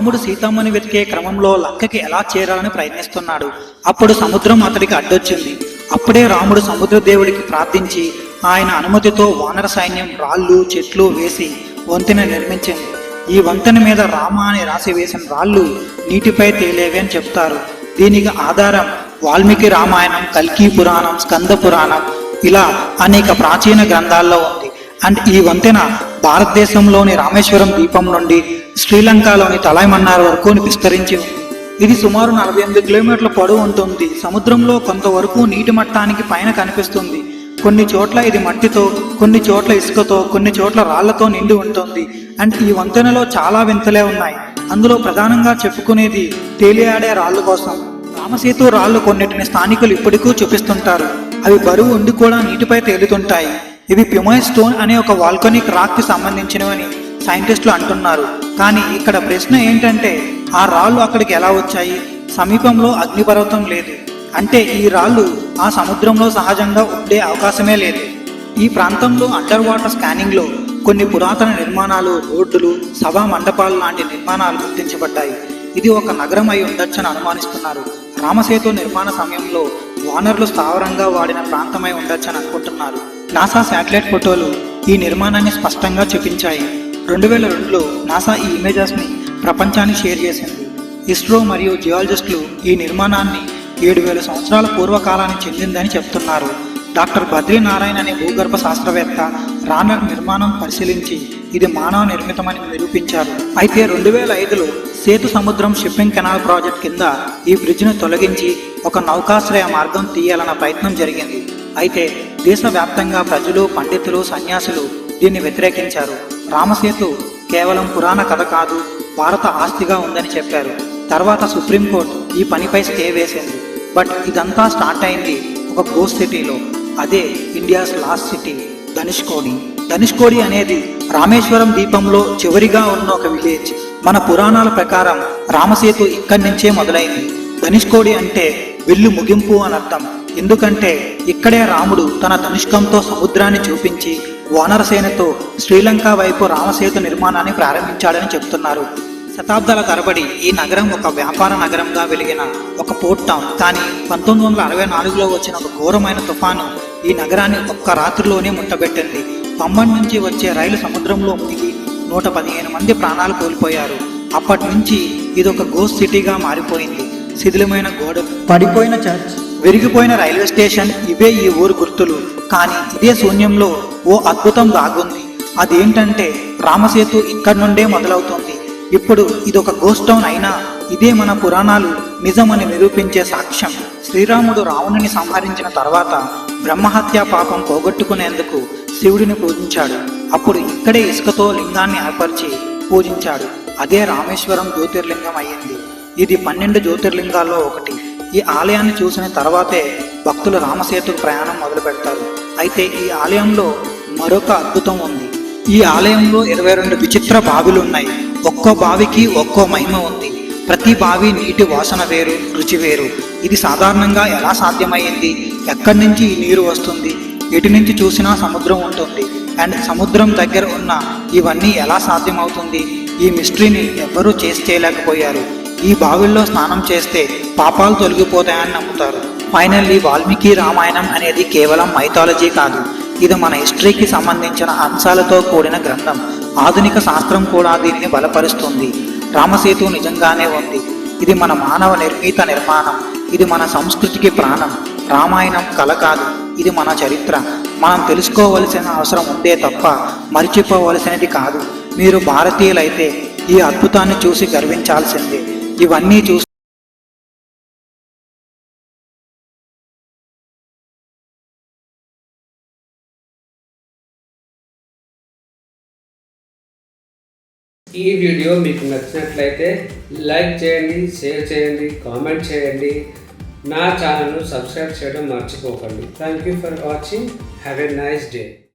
రాముడు సీతమ్మని వెతికే క్రమంలో లంకకి ఎలా చేరాలని ప్రయత్నిస్తున్నాడు. అప్పుడు సముద్రం అతడికి అడ్డొచ్చింది. అప్పుడే రాముడు సముద్ర దేవుడికి ప్రార్థించి ఆయన అనుమతితో వానర సైన్యం రాళ్ళు చెట్లు వేసి వంతెన నిర్మించింది. ఈ వంతెన మీద రామ అని రాసి వేసిన రాళ్ళు నీటిపై తేలేవి అని చెప్తారు. దీనికి ఆధారం వాల్మీకి రామాయణం కల్కి పురాణం స్కంద పురాణం ఇలా అనేక ప్రాచీన గ్రంథాల్లో ఉంది. అండ్ ఈ వంతెన భారతదేశంలోని రామేశ్వరం ద్వీపం నుండి శ్రీలంకలోని తలైమన్నార్ వరకు విస్తరించి ఇది సుమారు నలభై ఎనిమిది కిలోమీటర్ల పొడవు ఉంటుంది. సముద్రంలో కొంతవరకు నీటి మట్టానికి పైన కనిపిస్తుంది. కొన్ని చోట్ల ఇది మట్టితో కొన్ని చోట్ల ఇసుకతో కొన్ని చోట్ల రాళ్ళతో నిండి ఉంటుంది. అండ్ ఈ వంతెనలో చాలా వింతలే ఉన్నాయి. అందులో ప్రధానంగా చెప్పుకునేది తేలియాడే రాళ్ళ కోసం. రామసేతు రాళ్ళు కొన్నిటిని స్థానికులు ఇప్పటికూ చూపిస్తుంటారు. అవి బరువు ఉండి కూడా నీటిపై తేలుతుంటాయి. ఇవి ప్యుమాయ్ స్టోన్ అనే ఒక వాల్కనిక్ రాక్కి సంబంధించినవని సైంటిస్టులు అంటున్నారు. కానీ ఇక్కడ ప్రశ్న ఏంటంటే ఆ రాళ్ళు అక్కడికి ఎలా వచ్చాయి? సమీపంలో అగ్నిపర్వతం లేదు. అంటే ఈ రాళ్ళు ఆ సముద్రంలో సహజంగా ఉండే అవకాశమే లేదు. ఈ ప్రాంతంలో అండర్ వాటర్ స్కానింగ్లో కొన్ని పురాతన నిర్మాణాలు రోడ్డులు సభా మండపాలు లాంటి నిర్మాణాలు గుర్తించబడ్డాయి. ఇది ఒక నగరం అయి ఉండొచ్చని అనుమానిస్తున్నారు. రామసేతు నిర్మాణ సమయంలో వానర్లు స్థావరంగా వాడిన ప్రాంతమై ఉండొచ్చని అనుకుంటున్నారు. నాసా శాటిలైట్ ఫోటోలు ఈ నిర్మాణాన్ని స్పష్టంగా చూపించాయి. రెండు వేల రెండులో నాసా ఈ ఇమేజెస్ని ప్రపంచాన్ని షేర్ చేసింది. ఇస్రో మరియు జియాలజిస్టులు ఈ నిర్మాణాన్ని ఏడు వేల సంవత్సరాల పూర్వకాలానికి చెందిందని చెప్తున్నారు. డాక్టర్ బద్రీనారాయణ అనే భూగర్భ శాస్త్రవేత్త రానర్ నిర్మాణం పరిశీలించి ఇది మానవ నిర్మితమని నిరూపించారు. అయితే రెండు వేల ఐదులో సేతు సముద్రం షిప్పింగ్ కెనాల్ ప్రాజెక్ట్ కింద ఈ బ్రిడ్జ్ను తొలగించి ఒక నౌకాశ్రయ మార్గం తీయాలన్న ప్రయత్నం జరిగింది. అయితే దేశవ్యాప్తంగా ప్రజలు పండితులు సన్యాసులు దీన్ని వ్యతిరేకించారు. రామసేతు కేవలం పురాణ కథ కాదు భారత ఆస్తిగా ఉందని చెప్పారు. తర్వాత సుప్రీంకోర్టు ఈ పనిపై స్టే వేసింది. బట్ ఇదంతా స్టార్ట్ అయింది ఒక గోస్ట్ సిటీలో అదే India's last city Dhanushkodi Dhanushkodi అనేది రామేశ్వరం దీపంలో చివరిగా ఉన్న ఒక విలేజ్. మన పురాణాల ప్రకారం రామసేతు ఇక్కడి నుంచే మొదలైంది. ధనుష్కోడి అంటే విల్లు ముగింపు అని అర్థం ఎందుకంటే ఇక్కడే రాముడు తన ధనుష్కంతో సముద్రాన్ని చూపించి వానరసేనతో శ్రీలంక వైపు రామసేతు నిర్మాణాన్ని ప్రారంభించాడని చెబుతున్నారు. శతాబ్దాల తరబడి ఈ నగరం ఒక వ్యాపార నగరంగా వెలిగిన ఒక పోర్ట్ టౌన్. కానీ పంతొమ్మిది వందల అరవై నాలుగులో వచ్చిన ఒక ఘోరమైన తుఫాను ఈ నగరాన్ని ఒక్క రాత్రిలోనే ముట్టబెట్టింది. పంబన్ నుంచి వచ్చే రైలు సముద్రంలో మునిగి నూట పదిహేను మంది ప్రాణాలు కోల్పోయారు. అప్పటి నుంచి ఇది ఒక గోస్ట్ సిటీగా మారిపోయింది. శిథిలమైన గోడలు పడిపోయిన చర్చ్ విరిగిపోయిన రైల్వే స్టేషన్ ఇవే ఈ ఊరు గుర్తులు. కానీ ఇదే శూన్యంలో ఓ అద్భుతం దాగుంది. అదేంటంటే రామసేతు ఇక్కడి నుండే మొదలవుతుంది. ఇప్పుడు ఇది ఒక గోస్ట్ టౌన్ అయినా ఇదే మన పురాణాలు నిజమని నిరూపించే సాక్ష్యం. శ్రీరాముడు రావణుని సంహరించిన తర్వాత బ్రహ్మహత్య పాపం పోగొట్టుకునేందుకు శివుడిని పూజించాడు. అప్పుడు ఇక్కడే ఇసుకతో లింగాన్ని ఏర్పరిచి పూజించాడు. అదే రామేశ్వరం జ్యోతిర్లింగం అయ్యింది. ఇది పన్నెండు జ్యోతిర్లింగాల్లో ఒకటి. ఈ ఆలయాన్ని చూసిన తర్వాతే భక్తులు రామసేతు ప్రయాణం మొదలు పెడతారు. అయితే ఈ ఆలయంలో మరొక అద్భుతం ఉంది. ఈ ఆలయంలో ఇరవై రెండు విచిత్ర బావిలు ఉన్నాయి ఒక్కో బావికి ఒక్కో మహిమ ఉంది. ప్రతి బావి నీటి వాసన వేరు రుచి వేరు. ఇది సాధారణంగా ఎలా సాధ్యమైంది? ఎక్కడి నుంచి ఈ నీరు వస్తుంది? ఎటు నుంచి చూసినా సముద్రం ఉంటుంది. అండ్ సముద్రం దగ్గర ఉన్న ఇవన్నీ ఎలా సాధ్యమవుతుంది? ఈ మిస్టరీని ఎవ్వరూ చేసి చేయలేకపోయారు. ఈ బావిల్లో స్నానం చేస్తే పాపాలు తొలగిపోతాయని నమ్ముతారు. ఫైనల్లీ వాల్మీకి రామాయణం అనేది కేవలం మైథాలజీ కాదు. ఇది మన హిస్టరీకి సంబంధించిన అంశాలతో కూడిన గ్రంథం. ఆధునిక శాస్త్రం కూడా దీనిని బలపరుస్తుంది. రామసేతు నిజంగానే ఉంది. ఇది మన మానవ నిర్మిత నిర్మాణం. ఇది మన సంస్కృతికి ప్రాణం. రామాయణం కల కాదు. ఇది మన చరిత్ర. మనం తెలుసుకోవలసిన అవసరం ఉందే తప్ప మర్చిపోవలసినది కాదు. మీరు భారతీయులైతే ఈ అద్భుతాన్ని చూసి గర్వించాల్సిందే. ఇవన్నీ చూసి ఈ వీడియో మీకు నచ్చినట్లయితే లైక్ చేయండి షేర్ చేయండి కామెంట్ చేయండి. నా ఛానల్ను సబ్స్క్రైబ్ చేయడం మర్చిపోకండి. Thank you for watching have a nice day